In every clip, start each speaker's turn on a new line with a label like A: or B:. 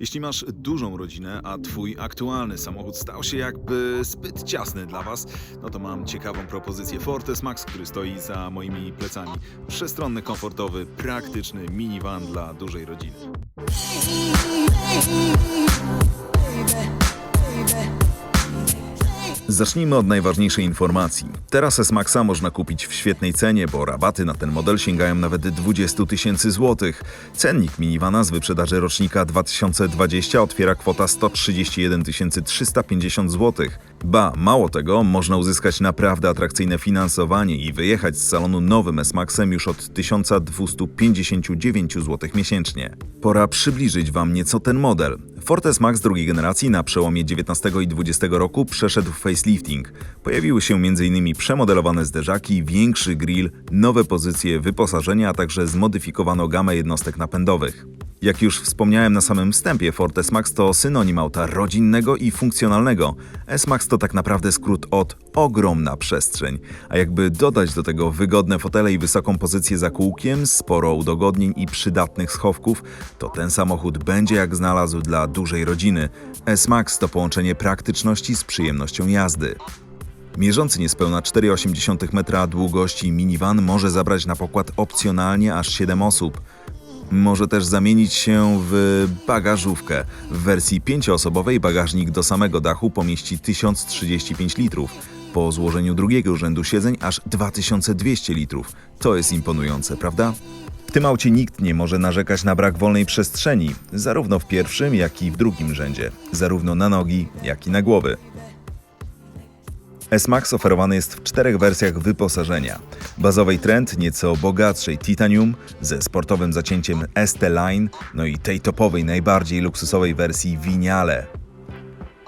A: Jeśli masz dużą rodzinę, a twój aktualny samochód stał się jakby zbyt ciasny dla was, no to mam ciekawą propozycję Fortes Max, który stoi za moimi plecami. Przestronny, komfortowy, praktyczny minivan dla dużej rodziny. Zacznijmy od najważniejszej informacji. Teraz S-Maxa można kupić w świetnej cenie, bo rabaty na ten model sięgają nawet 20 tysięcy złotych. Cennik minivana z wyprzedaży rocznika 2020 otwiera kwota 131 350 złotych. Ba, mało tego, można uzyskać naprawdę atrakcyjne finansowanie i wyjechać z salonu nowym S-Maxem już od 1259 zł miesięcznie. Pora przybliżyć Wam nieco ten model. Fortes Max drugiej generacji na przełomie 19 i 20 roku przeszedł facelifting. Pojawiły się m.in. przemodelowane zderzaki, większy grill, nowe pozycje wyposażenia, a także zmodyfikowano gamę jednostek napędowych. Jak już wspomniałem na samym wstępie, Fortes Max to synonim auta rodzinnego i funkcjonalnego. S-Max to tak naprawdę skrót od ogromna przestrzeń. A jakby dodać do tego wygodne fotele i wysoką pozycję za kółkiem, sporo udogodnień i przydatnych schowków, to ten samochód będzie jak znalazł dla dużej rodziny. S-Max to połączenie praktyczności z przyjemnością jazdy. Mierzący niespełna 4,8 metra długości minivan może zabrać na pokład opcjonalnie aż 7 osób. Może też zamienić się w bagażówkę. W wersji pięcioosobowej bagażnik do samego dachu pomieści 1035 litrów. Po złożeniu drugiego rzędu siedzeń aż 2200 litrów. To jest imponujące, prawda? W tym aucie nikt nie może narzekać na brak wolnej przestrzeni, zarówno w pierwszym, jak i w drugim rzędzie, zarówno na nogi, jak i na głowy. S-Max oferowany jest w czterech wersjach wyposażenia. Bazowej Trend, nieco bogatszej Titanium, ze sportowym zacięciem ST-Line, no i tej topowej, najbardziej luksusowej wersji Vignale.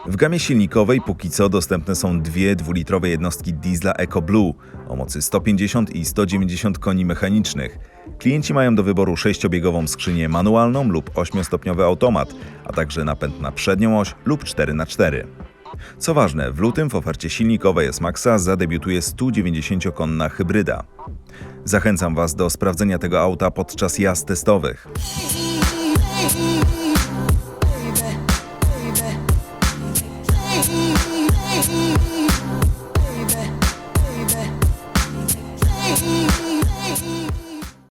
A: W gamie silnikowej póki co dostępne są dwie dwulitrowe jednostki diesla EcoBlue o mocy 150 i 190 koni mechanicznych. Klienci mają do wyboru sześciobiegową skrzynię manualną lub 8-stopniowy automat, a także napęd na przednią oś lub 4x4. Co ważne, w lutym w ofercie silnikowej S-Maxa zadebiutuje 190-konna hybryda. Zachęcam Was do sprawdzenia tego auta podczas jazd testowych.